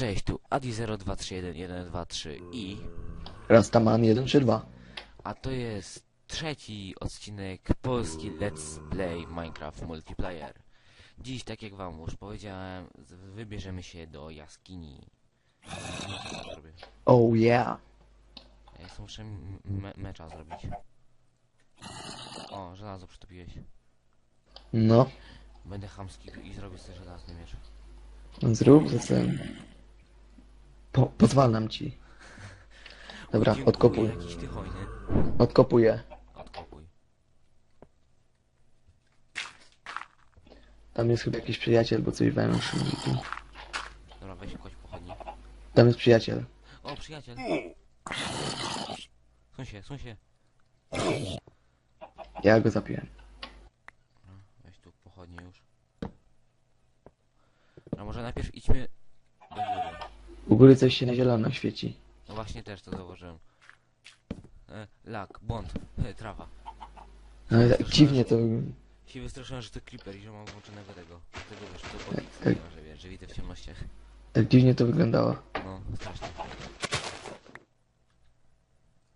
Cześć, tu Adi02311123 i... Rastaman 1 czy 2? A to jest trzeci odcinek polski Let's Play Minecraft Multiplayer. Dziś, tak jak wam już powiedziałem, wybierzemy się do jaskini. Oh yeah. Ja jeszcze muszę me mecza zrobić. O, żelazo przytopiłeś. No, Będę chamski i zrobię sobie żelazny miecz. zrób sobą. Po, pozwalam ci. Dobra, Dziękuję, odkopuj. Jakiś ty hojny. Odkopuję. Odkopuj. Tam jest chyba jakiś przyjaciel, bo coś węż. Dobra, weź kość pochodni. Tam jest przyjaciel. O, przyjaciel. Suń się, suń się. Ja go zapiłem. Weź tu pochodnie już. No może najpierw idźmy. U góry coś się na zielono świeci. No właśnie też to zauważyłem. E, lak, błąd, e, trawa. No ale tak dziwnie to... Się wystraszyłem, że to creeper i że mam włączonego tego. Tego wiesz, to pod tak. że wiesz, że widzę w ciemnościach. Tak dziwnie to wyglądało. No, strasznie.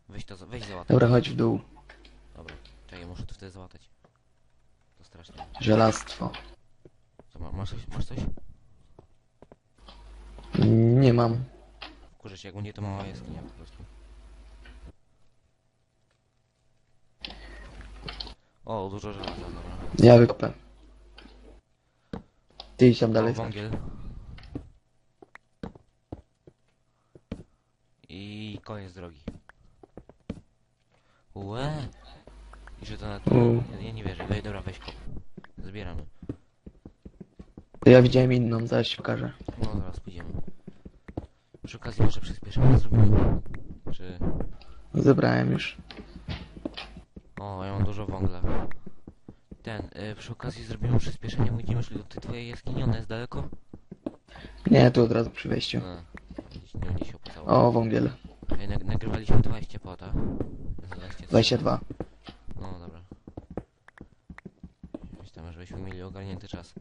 Weź to, weź załatać. Dobra, chodź w dół. Dobra, czekaj, muszę to wtedy załatać. To strasznie. Żelastwo. Co, ma, masz masz coś? Nie mam. Kurczę się, jak mnie to mała jaskinia po prostu. O, dużo żelaza, dobra. Ja wykopę. Ty idź tam O, dalej. wągiel. I koniec drogi. Łe! I że to na U. ja, ja nie wierzę. Wej, dobra, weź kop. Zbieramy. Ja widziałem inną, zaraz ci pokażę. No, zaraz. Przy okazji może przyspieszamy zrobimy. Czy... Zebrałem już. O, ja mam dużo węgla. Ten, y, przy okazji zrobimy przyspieszenie, będziemy szli do tej twojej jaskini, ona jest daleko? Nie, tu od razu przy wejściu. No, gdzieś- nie będzie się opłacało. O, wągiel. Ej, nag nagrywaliśmy 20 pota. 20, 22. No dobra. Tam, żebyśmy mieli ogarnięty czas.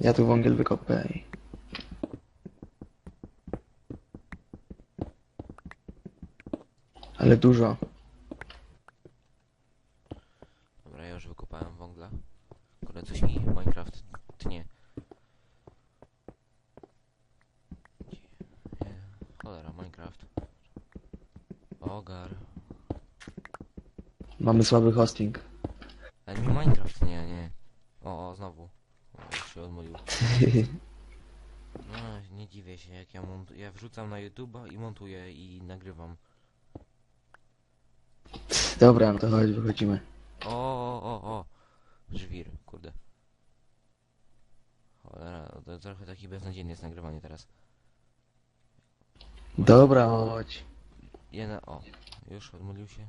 Ja tu wągiel wykopę i... Ale dużo. Dobra, ja już wykopałem węgla. Kurde, coś mi Minecraft tnie. Cholera, Minecraft. Ogar. Mamy słaby hosting. Ale mi Minecraft nie, nie. O, o znowu. O, już się odmówił. No, nie dziwię się, jak ja ja wrzucam na YouTube'a i montuję i nagrywam. Dobra, no to chodź, wychodzimy. O, o, o, o. Żwir, kurde. Cholera, to trochę taki beznadziejny jest nagrywanie teraz. Dobra, chodź. Jedna, o, już odmówił się.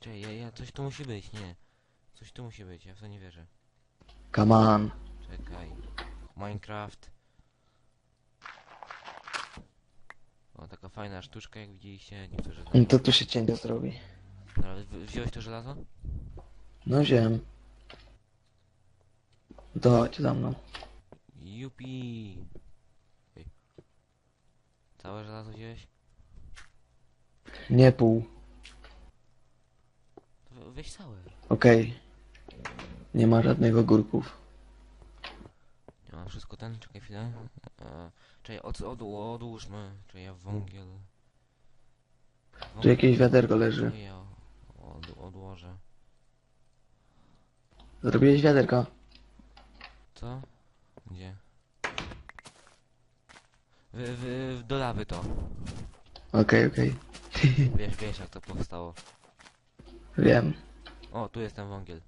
Czekaj, ja, ja, coś tu musi być, nie. Coś tu musi być, ja w to nie wierzę. Come on. Czekaj. Minecraft. O, taka fajna sztuczka, jak widzieliście, niektórzy No to tu się cięcie zrobi. Dobra, wy- wziąłeś to żelazo? No wziąłem. To chodź za mną. Jupi! Ej. Całe żelazo wziąłeś? Nie pół. To we- weź całe. Okej. Nie ma żadnych ogórków. Ja mam wszystko ten, czekaj chwilę. E, czekaj, od, od, odłóżmy. Czekaj, ja wągiel. Tu jakieś wiaderko leży. Ja od, odłożę. Zrobiłeś wiaderko? Co? Gdzie? Wy, wy, do lawy to. Okej, okej. Wiesz, wiesz jak to powstało. Wiem. O, tu jest ten wągiel.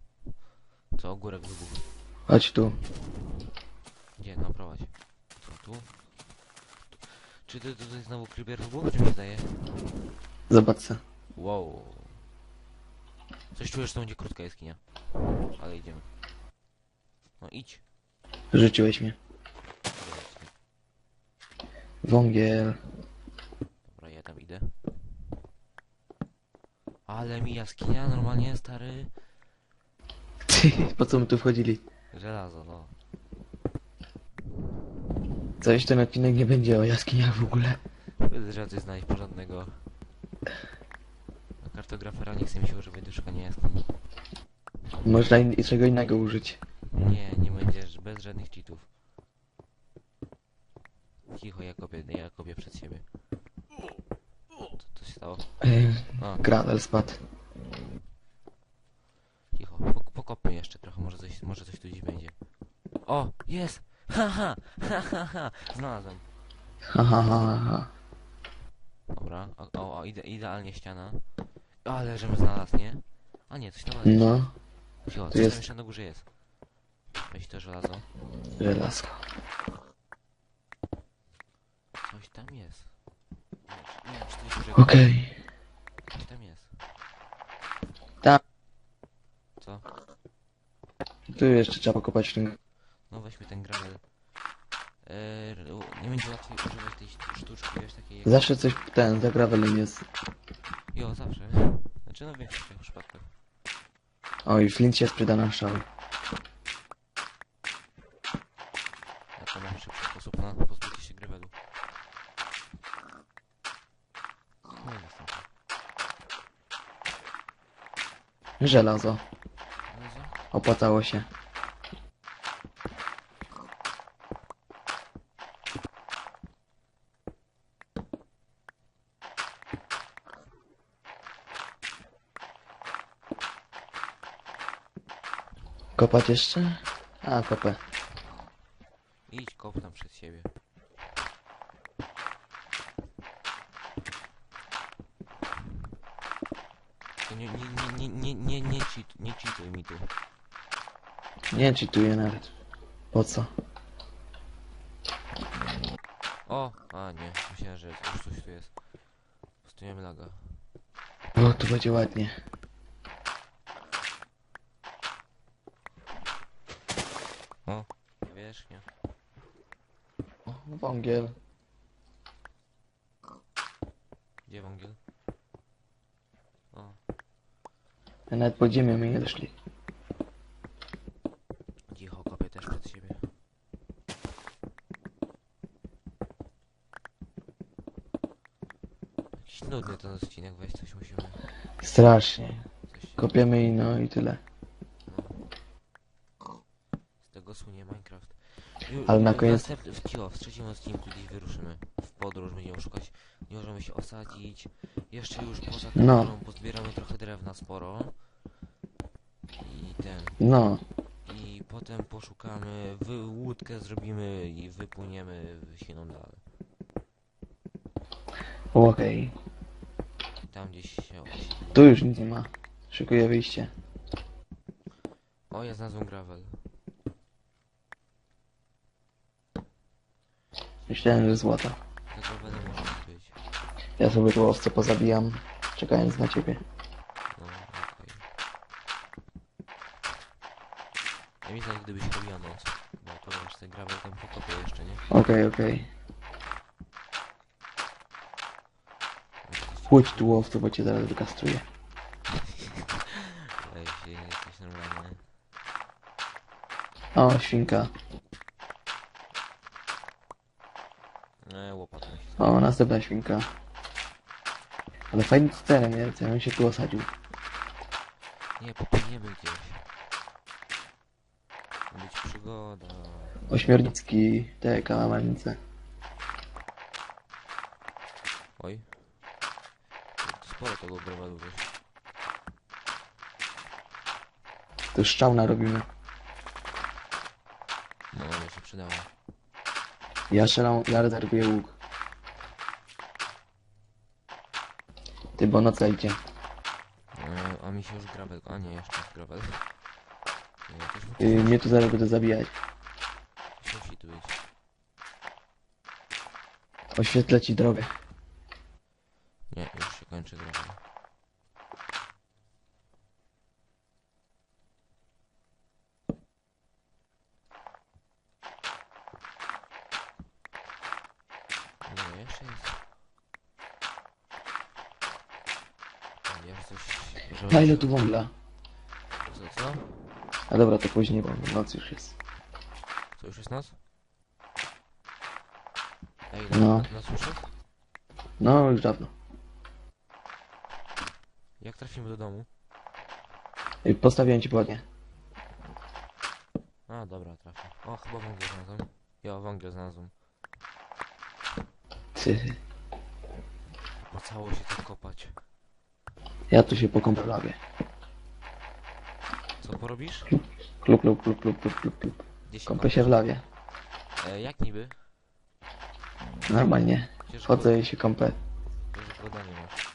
Co, ogórek wybuchł. Chodź tu. Gdzie? No prowadź. Co, tu? tu. Czy to, jest znowu creeper wybuchł, czy mi się zdaje? Zobacz se. Wow. Coś czujesz, że to będzie krótka jaskinia. Ale idziemy. No idź. Rzuciłeś mnie. Wągiel. Dobra, ja tam idę. Ale mi jaskinia normalnie, stary. po co my tu wchodzili? Żelazo, no. Coś ten odcinek nie będzie o jaskiniach w ogóle. Bez żadnej znaleźć porządnego kartografera, nie chce mi się używać do szukania. Można in czego innego użyć. Nie, nie będziesz, bez żadnych cheatów. Cicho, ja kopię, ja kopię przed siebie. Co, co się stało? Yy, A, gravel spadł. cicho, Pok pokopmy jeszcze trochę, może coś, może coś tu dziś będzie. O, jest! Ha, ha, ha, ha, ha, znalazłem. Ha, ha, ha, ha. Dobra, o, o, o ide idealnie ściana. Ale żebym znalazł, nie? A nie, coś tam jest. No, Tu coś jest- tam jeszcze na górze jest. Weź to żelazo. żelazko. Coś tam jest. Nie, wiem, czy to jest dużego. Okej. Coś tam jest. Tam. Co? Tu jeszcze trzeba pokopać w tym. No weźmy ten gravel. Eee, nie będzie łatwiej używać tej sztuczki, wiesz, takiej jak... Zawsze coś ten za gravelem jest. Jo, zawsze. Znaczy no w większości przypadkach. Oj, flint się sprzeda na strzały. Ja to mam szybszy sposób na pozbycie się i następny. Żelazo. Opłacało się. Kopać jeszcze? A, kopę. Idź kop tam przed siebie. Nie, nie, nie, nie, nie, nie, nie, cheat, nie cheatuj mi tu. Nie czytuję nawet. Po co? O! A nie, myślałem, że już coś tu jest. Postujemy laga. O, tu będzie ładnie. O! Wierzchnia. O, wągiel. Gdzie wągiel? O, Nawet pod ziemią my nie doszli. cicho, kopię też przed siebie. Jakiś nudny ten odcinek, weź coś musimy... Strasznie. Coś, Kopiemy i no i tyle. no. Z tego słynie Minecraft. Ju- Ale na koniec- W, cicho, w trzecim odcinku gdzieś wyruszymy. W podróż będziemy szukać. Nie możemy się osadzić. Jeszcze już poza No. pozbieramy trochę drewna sporo. I ten... No, I potem poszukamy, wy, łódkę zrobimy i wypłyniemy w siną dalej. okej. Tam gdzieś się osiedli. Tu już nic nie ma. Szykuję wyjście. O, ja znalazłem gravel. Myślałem, że złota. Być. Ja sobie tu owce pozabijam, czekając na ciebie. No, okej. Ja mi znać, gdybyś robiła noc. Bo to wiesz, ten gravel tam pokopię jeszcze, nie? Okej, okej. Pójdź tu łowcu, bo cię zaraz wykastruję. Weź, jesteś normalny. O, świnka. Nie, łopatą się. O, następna świnka. Ale fajny teren jest, ja bym się tu osadził. Nie, popłyniemy gdzieś. Ma być przygoda. Ośmiornicki, te kałamarnice. Oj. To sporo tego gravelu wiesz. Tu szczałna robimy. No, ale się przydało. Ja strzelam, ja rezerwuję łuk. Ty, bo noca idzie. E, a mi się już gravel... A nie, jeszcze jest. Nie, Yy, mnie tu zaraz będę zabijać. musi tu być. Oświetlę ci drogę. Nie, już się kończy gravel. Nie, jeszcze jest. A, Jeszcze coś... Na ile tu węgla? Co, co? A dobra, to później, bo noc już jest. Co, już jest noc? Ej, No. no. na suszy? No, już dawno. Jak trafimy do domu? Ej, Postawiłem ci pochodnie. A, dobra, trafię. O, chyba węgiel znalazłem. Ja węgiel znalazłem. Ty. Opłacało się tak kopać. Ja tu się lawie. Co porobisz? Klub, klub, klub, klub, klub, klub, klub. Gdzie się Kąpę się w lawie. E, jak niby? Normalnie. Przecież Wchodzę i się kąpę. Przecież goda nie masz.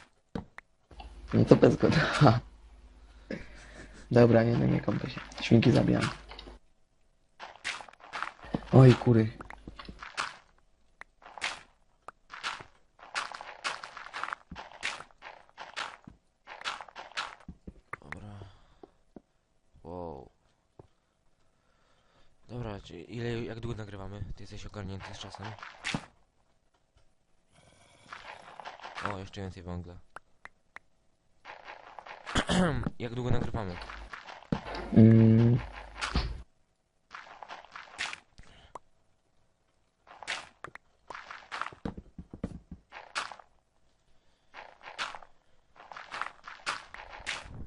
No to bez zgody. Ha. Dobra, nie, no nie kąpę się. Świnki zabijam. Oj, kury. Dobra. Wow. Dobra, czy ile, jak długo nagrywamy? Ty jesteś ogarnięty z czasem? O, jeszcze więcej węgla. jak długo nagrywamy? Mm,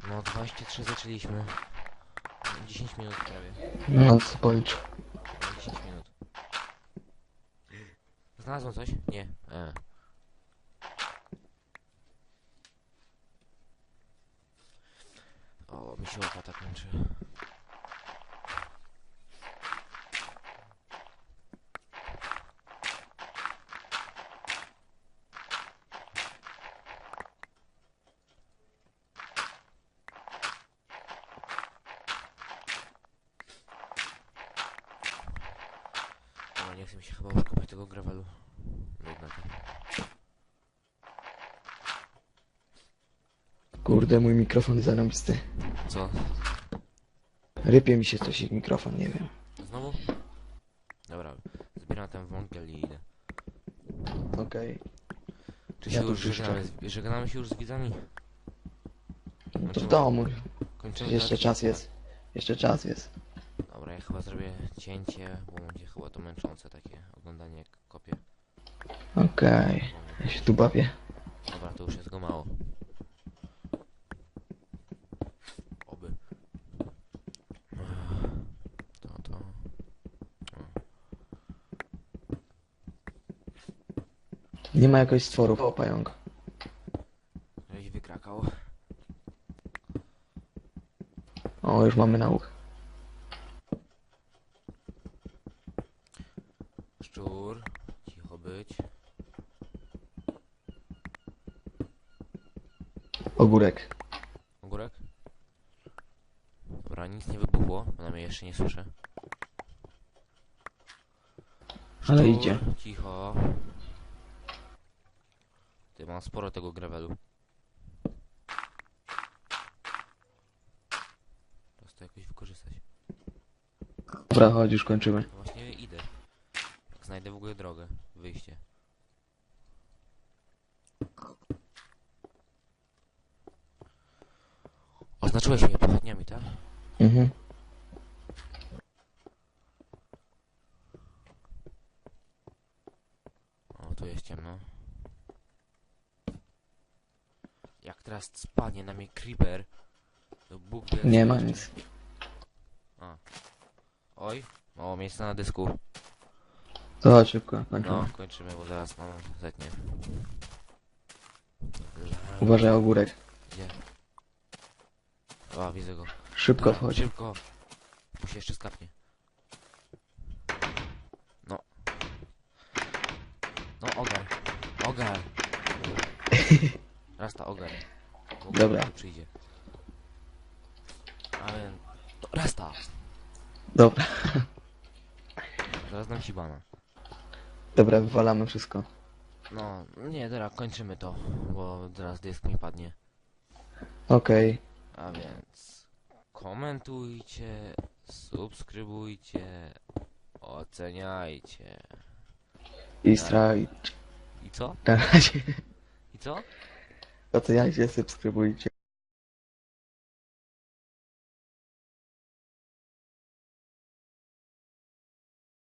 No, 23 zaczęliśmy. 10 minut prawie. no, co policz. 10 minut. Znalazłem coś? Nie. E. O, mi się łopata kończy. Dobra, nie chcę mi się chyba już kopać tego gravelu. Nudne to. Kurde, mój mikrofon zarąbisty. Co? Rypie mi się coś mikrofon, nie wiem. Znowu? Dobra, zbieram ten wągiel i idę. Okej. Czy Ja się tu już czyszczę. żegnamy, z- żegnamy się już z widzami? No to w domu. Kończymy Jeszcze czas jest. Jeszcze czas jest. Dobra, ja chyba zrobię cięcie, bo będzie chyba to męczące takie oglądanie jak kopię. Okej. Ja się tu bawię. Dobra, to już jest go mało. Oby. To, to. Nie ma jakoś stworów. O, pająk. Żeś wykrakał. O, już mamy nauch. Szczur. Cicho być. Ogórek. Ogórek? Dobra, nic nie wybuchło, przynajmniej jeszcze nie słyszę. Ale Szczur, idzie. Cicho. Mam sporo tego gravelu. Czas to jakoś wykorzystać. Dobra, chodź, już kończymy. No właśnie idę. Jak znajdę w ogóle drogę, wyjście. Oznaczyłeś mnie pochodniami, tak? Mhm. O, tu jest ciemno. Jak teraz spadnie na mnie creeper, to Bóg wie, Nie co ma jeszcze. nic. Oj, mało miejsca na dysku. To chodź szybko, No, kończymy. kończymy, bo zaraz mam zetnie. Uważaj, ogórek. Gdzie? O, widzę go. Szybko Dobra, wchodź. Szybko. Bo się jeszcze skapnie. No. No, ogar. Ogar. Raz ta ogar. Dobra. tu przyjdzie. A więc... To Rasta! Dobra. Zaraz dam ci bana. Dobra, wywalamy wszystko. No, nie, dobra, kończymy to, bo zaraz dysk mi padnie. Okej. A więc... Komentujcie, subskrybujcie, oceniajcie. I straj. I co? Na razie. I co? Oceniajcie, subskrybujcie.